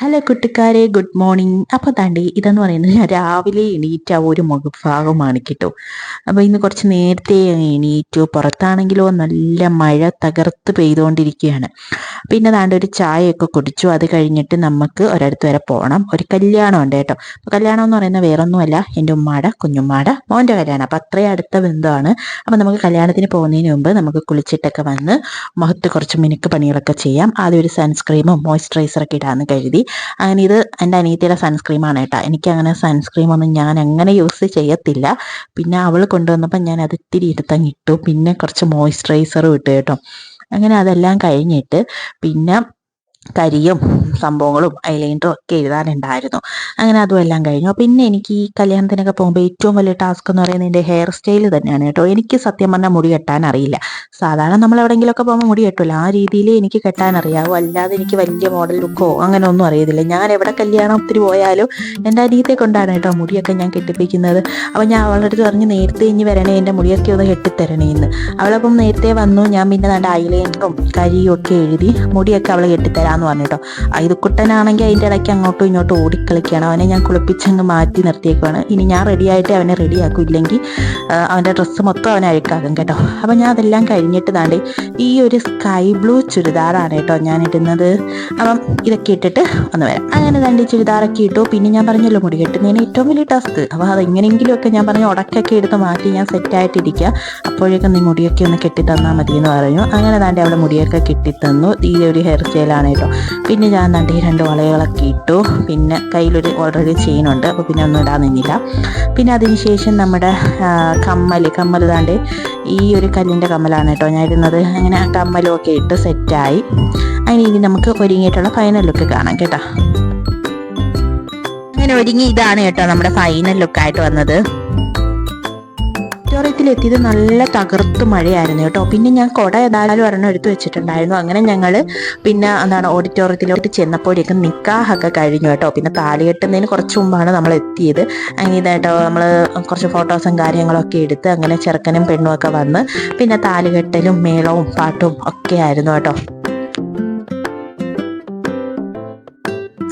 Hello കുട്ടിക്കാരെ good morning അപ്പോൾ താണ്ടി ഇതെന്ന് പറയുന്നത് ഞാൻ രാവിലെ എണീറ്റ ഒരു മുഖഭാഗമാണ് കേട്ടോ. അപ്പോൾ ഇന്ന് കുറച്ച് നേരത്തെ എണീറ്റു. പുറത്താണെങ്കിലോ നല്ല മഴ തകർത്ത് പെയ്തുകൊണ്ടിരിക്കുകയാണ് പിന്നെ താണ്ട് ഒരു ചായയൊക്കെ കുടിച്ചു. അത് കഴിഞ്ഞിട്ട് നമുക്ക് ഒരിടത്ത് വരെ പോകണം ഒരു കല്യാണം ഉണ്ട് കേട്ടോ. അപ്പോൾ കല്യാണം എന്ന് പറയുന്നത് വേറൊന്നുമല്ല. എന്റെ ഉമ്മാടെ കുഞ്ഞുമ്മാടെ മോന്റെ കല്യാണം. അപ്പോൾ അത്രയും അടുത്ത ബന്ധമാണ്. അപ്പോൾ നമുക്ക് കല്യാണത്തിന് പോകുന്നതിന് മുമ്പ് നമുക്ക് കുളിച്ചിട്ടൊക്കെ വന്ന് മുഖത്ത് കുറച്ച് മിനുക്ക് പണികളൊക്കെ ചെയ്യാം. ആദ്യം ഒരു സൺസ്ക്രീമും മോയ്സ്ചറൈസറൊക്കെ ഇടാമെന്ന് കരുതി. അങ്ങനെ ഇത് എന്റെ അനിയത്തിയുടെ സൺസ്ക്രീമാണ് കേട്ടോ. എനിക്കങ്ങനെ സൺസ്ക്രീമൊന്നും ഞാൻ അങ്ങനെ യൂസ് ചെയ്യത്തില്ല. പിന്നെ അവൾ കൊണ്ടുവന്നപ്പോൾ ഞാൻ അത് ഇത്തിരി ഇരുത്തങ്ങ് ഇട്ടു. പിന്നെ കുറച്ച് മോയ്സ്ചറൈസറും ഇട്ടു കേട്ടോ. അങ്ങനെ അതെല്ലാം കഴിഞ്ഞിട്ട് പിന്നെ കരിയും സംഭവങ്ങളും ഐലൈനറും ഒക്കെ എഴുതാനുണ്ടായിരുന്നു. അങ്ങനെ അതും എല്ലാം കഴിഞ്ഞു. പിന്നെ എനിക്ക് ഈ കല്യാണത്തിനൊക്കെ പോകുമ്പോൾ ഏറ്റവും വലിയ ടാസ്ക് എന്ന് പറയുന്നത് എന്റെ ഹെയർ സ്റ്റൈൽ തന്നെയാണ് കേട്ടോ. എനിക്ക് സത്യം പറഞ്ഞാൽ മുടി കെട്ടാൻ അറിയില്ല. സാധാരണ നമ്മൾ എവിടെയെങ്കിലുമൊക്കെ പോകുമ്പോൾ മുടി കെട്ടില്ല ആ രീതിയിൽ എനിക്ക് കെട്ടാൻ അറിയാവൂ. അല്ലാതെ എനിക്ക് വലിയ മോഡൽ ലുക്കോ അങ്ങനെ ഒന്നും അറിയത്തില്ല. ഞാൻ എവിടെ കല്യാണം കല്യാണത്തിന് പോയാലും എന്റെ അനിയത്തെ കൊണ്ടാണ് കേട്ടോ മുടിയൊക്കെ ഞാൻ കെട്ടിപ്പിക്കുന്നത്. അപ്പോൾ ഞാൻ അവളുടെ അടുത്ത് പറഞ്ഞ് നേരത്തെ ഇനി വരണേ എന്റെ മുടിയൊക്കെ ഒന്ന് കെട്ടിത്തരണേ എന്ന്. അവളപ്പം നേരത്തെ വന്നു. ഞാൻ പിന്നെ നല്ല ഐലൈനറും കരിയും ഒക്കെ എഴുതി മുടിയൊക്കെ അവൾ കെട്ടിത്തരാമെന്ന് പറഞ്ഞു കേട്ടോ ഇത് കുട്ടനാണെങ്കിൽ അതിന്റെ ഇടയ്ക്ക് അങ്ങോട്ടും ഇങ്ങോട്ടും ഓടിക്കളിക്കുകയാണ്. അവനെ ഞാൻ കുളിപ്പിച്ചങ്ങ് മാറ്റി നിർത്തിയേക്കുവാണ്. ഇനി ഞാൻ റെഡി ആയിട്ട് അവനെ റെഡിയാക്കും ഇല്ലെങ്കിൽ അവന്റെ ഡ്രസ്സ് മൊത്തം അവനെ അഴുക്കാകും കേട്ടോ. അപ്പം ഞാൻ അതെല്ലാം കഴിഞ്ഞിട്ട് താണ്ട് ഈ ഒരു സ്കൈ ബ്ലൂ ചുരിദാറാണ് കേട്ടോ ഞാൻ ഇടുന്നത് അപ്പം ഇതൊക്കെ ഇട്ടിട്ട് ഒന്ന് വരാം. അങ്ങനെ ഈ ചുരിദാറൊക്കെ ഇട്ടു. പിന്നെ ഞാൻ പറഞ്ഞല്ലോ മുടി കെട്ടുന്നതിന് ഏറ്റവും വലിയ ടാസ്ക് അപ്പോൾ അതെങ്ങനെയെങ്കിലുമൊക്കെ ഞാൻ പറഞ്ഞു ഉടക്കൊക്കെ എടുത്ത് മാറ്റി ഞാൻ സെറ്റായിട്ടിരിക്കുക അപ്പോഴേക്കും നീ മുടിയൊക്കെ ഒന്ന് കെട്ടി തന്നാൽ മതി എന്ന് പറഞ്ഞു അങ്ങനെ താണ്ടി അവിടെ മുടിയൊക്കെ കെട്ടിത്തന്നു. ഈ ഒരു ഹെയർ സ്റ്റൈലാണ് കേട്ടോ പിന്നെ ഞാൻ താണ്ടി ഈ രണ്ട് വളകളൊക്കെ ഇട്ടു. പിന്നെ കയ്യിലൊരു ഓൾറെഡി ചെയിനുണ്ട് അപ്പോൾ പിന്നെ ഒന്നും ഇടാൻ നിന്നില്ല. പിന്നെ അതിന് ശേഷം നമ്മുടെ കമ്മൽ കമ്മൽ താണ്ട് ഈ ഒരു കല്ലിന്റെ കമ്മലാണ് കേട്ടോ. ഞാൻ ഇടുന്നത്. അങ്ങനെ കമ്മലും ഒക്കെ ഇട്ട് സെറ്റായി അങ്ങനെ ഇനി നമുക്ക് ഒരുങ്ങിയിട്ടുള്ള ഫൈനൽ ലുക്ക് കാണാം കേട്ടോ. അങ്ങനെ ഒരുങ്ങി ഇതാണ് കേട്ടോ നമ്മുടെ ഫൈനൽ ലുക്കായിട്ട് വന്നത്. ഓഡിറ്റോറിയത്തിൽ നല്ല തകർത്ത് മഴയായിരുന്നു കേട്ടോ. പിന്നെ ഞാൻ കുട ഏതായാലും ഒരെണ്ണം എടുത്തു വെച്ചിട്ടുണ്ടായിരുന്നു. അങ്ങനെ ഞങ്ങൾ പിന്നെ എന്താണ് ഓഡിറ്റോറിയത്തിലോട്ട് ചെന്നപ്പോഴേക്കും നിക്കാഹൊക്കെ കഴിഞ്ഞു കേട്ടോ. പിന്നെ താലി കെട്ടുന്നതിന് കുറച്ച് മുമ്പാണ് നമ്മൾ എത്തിയത്. അങ്ങനെ ഇതായിട്ടോ നമ്മൾ കുറച്ച് ഫോട്ടോസും കാര്യങ്ങളൊക്കെ എടുത്ത് അങ്ങനെ ചെറുക്കനും പെണ്ണും ഒക്കെ വന്ന് പിന്നെ താലി കെട്ടലും മേളവും പാട്ടും ഒക്കെ ആയിരുന്നു കേട്ടോ.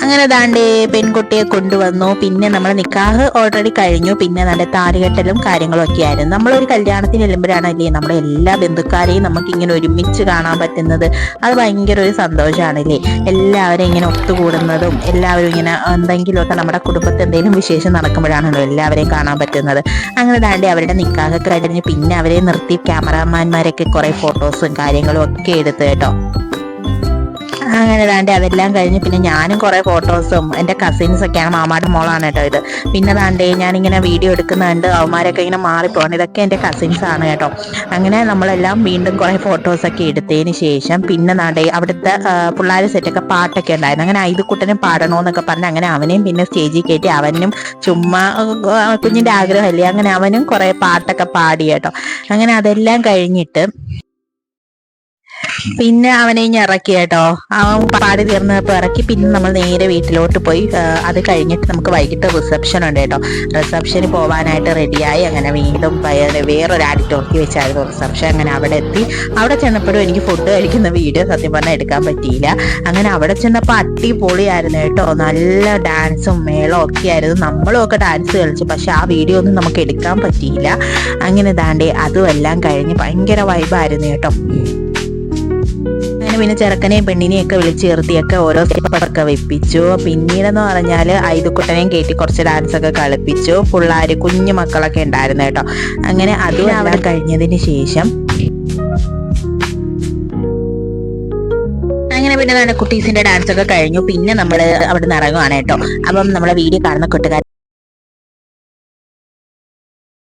അങ്ങനെ ദാണ്ടേ പെൺകുട്ടിയെ കൊണ്ടുവന്നു. പിന്നെ നമ്മൾ നിക്കാഹ് ഓൾറെഡി കഴിഞ്ഞു. പിന്നെ നല്ല താലികെട്ടലും കാര്യങ്ങളും ഒക്കെ ആയിരുന്നു. നമ്മളൊരു കല്യാണത്തിന് ചെല്ലുമ്പോഴാണ് അല്ലേ നമ്മുടെ എല്ലാ ബന്ധുക്കാരെയും നമുക്ക് ഇങ്ങനെ ഒരുമിച്ച് കാണാൻ പറ്റുന്നത്. അത് ഭയങ്കര ഒരു സന്തോഷമാണല്ലേ എല്ലാവരും ഇങ്ങനെ ഒത്തുകൂടുന്നതും എല്ലാവരും ഇങ്ങനെ എന്തെങ്കിലുമൊക്കെ നമ്മുടെ കുടുംബത്തിൽ എന്തെങ്കിലും വിശേഷം നടക്കുമ്പോഴാണല്ലോ എല്ലാവരെയും കാണാൻ പറ്റുന്നത്. അങ്ങനെ ദാണ്ടി അവരുടെ നിക്കാഹൊക്കെ കഴിഞ്ഞ് പിന്നെ അവരെ നിർത്തി ക്യാമറാമാന്മാരൊക്കെ കുറെ ഫോട്ടോസും കാര്യങ്ങളും ഒക്കെ എടുത്ത് കേട്ടോ. അങ്ങനെ താണ്ടി അതെല്ലാം കഴിഞ്ഞ് പിന്നെ ഞാനും കുറേ ഫോട്ടോസും എന്റെ കസിൻസ് ഒക്കെയാണ് മാമാടെ മോളാണ് കേട്ടോ ഇത്. പിന്നെ താണ്ടേ ഞാനിങ്ങനെ വീഡിയോ എടുക്കുന്നുണ്ട് അവന്മാരൊക്കെ ഇങ്ങനെ മാറിപ്പോകണം ഇതൊക്കെ എന്റെ കസിൻസ് ആണ് കേട്ടോ. അങ്ങനെ നമ്മളെല്ലാം വീണ്ടും കുറേ ഫോട്ടോസൊക്കെ എടുത്തതിന് ശേഷം പിന്നെ താണ്ടേ അവിടുത്തെ പിള്ളേർ സെറ്റൊക്കെ പാട്ടൊക്കെ ഉണ്ടായിരുന്നു. അങ്ങനെ ഐതുക്കുട്ടനും പാടണമെന്നൊക്കെ പറഞ്ഞ് അങ്ങനെ അവനെയും പിന്നെ സ്റ്റേജിൽ കയറ്റി അവനും ചുമ്മാ കുഞ്ഞിന്റെ ആഗ്രഹമല്ലേ അങ്ങനെ അവനും കുറേ പാട്ടൊക്കെ പാടി കേട്ടോ. അങ്ങനെ അതെല്ലാം കഴിഞ്ഞിട്ട് പിന്നെ അവനെ ഇനി ഇറക്കി കേട്ടോ. അവൻ പാടി തീർന്നപ്പോൾ ഇറക്കി. പിന്നെ നമ്മൾ നേരെ വീട്ടിലോട്ട് പോയി അത് കഴിഞ്ഞിട്ട് നമുക്ക് വൈകിട്ട് റിസപ്ഷൻ ഉണ്ട് കേട്ടോ. റിസപ്ഷന് പോകാനായിട്ട് റെഡിയായി അങ്ങനെ വീണ്ടും വേറെ വേറൊരു ആഡിറ്റോറിയം വെച്ചായിരുന്നു റിസപ്ഷൻ അങ്ങനെ അവിടെ എത്തി. അവിടെ ചെന്നപ്പോഴും എനിക്ക് ഫുഡ് കഴിക്കുന്ന വീഡിയോ സത്യം പറഞ്ഞാൽ എടുക്കാൻ പറ്റിയില്ല. അങ്ങനെ അവിടെ ചെന്നപ്പോൾ അടിപൊളിയായിരുന്നു കേട്ടോ. നല്ല ഡാൻസും മേളവും ഒക്കെ ആയിരുന്നു. നമ്മളും ഒക്കെ ഡാൻസ് കളിച്ചു. പക്ഷെ ആ വീഡിയോ ഒന്നും നമുക്ക് എടുക്കാൻ പറ്റിയില്ല. അങ്ങനെ ദാണ്ടേ അതും എല്ലാം കഴിഞ്ഞ് ഭയങ്കര വൈബായിരുന്നു കേട്ടോ. പിന്നെ ചെറുക്കനെയും പെണ്ണിനെയും ഒക്കെ വിളിച്ചു നിർത്തിയൊക്കെ ഓരോ സ്റ്റെപ്പൊക്കെ വെപ്പിച്ചു. പിന്നീടെന്ന് പറഞ്ഞാൽ ഐതുക്കുട്ടനെയും കയറ്റി കുറച്ച് ഡാൻസ് ഒക്കെ കളിപ്പിച്ചു. പിള്ളേർ കുഞ്ഞു മക്കളൊക്കെ ഉണ്ടായിരുന്നു കേട്ടോ. അങ്ങനെ അതും അവിടെ കഴിഞ്ഞതിന് ശേഷം അങ്ങനെ പിന്നെ കുട്ടീസിന്റെ ഡാൻസ് ഒക്കെ കഴിഞ്ഞു. പിന്നെ നമ്മൾ അവിടെ നിന്ന് ഇറങ്ങുവാണ് കേട്ടോ. അപ്പം നമ്മളെ വീഡിയോ കാണുന്ന കൂട്ടുകാർ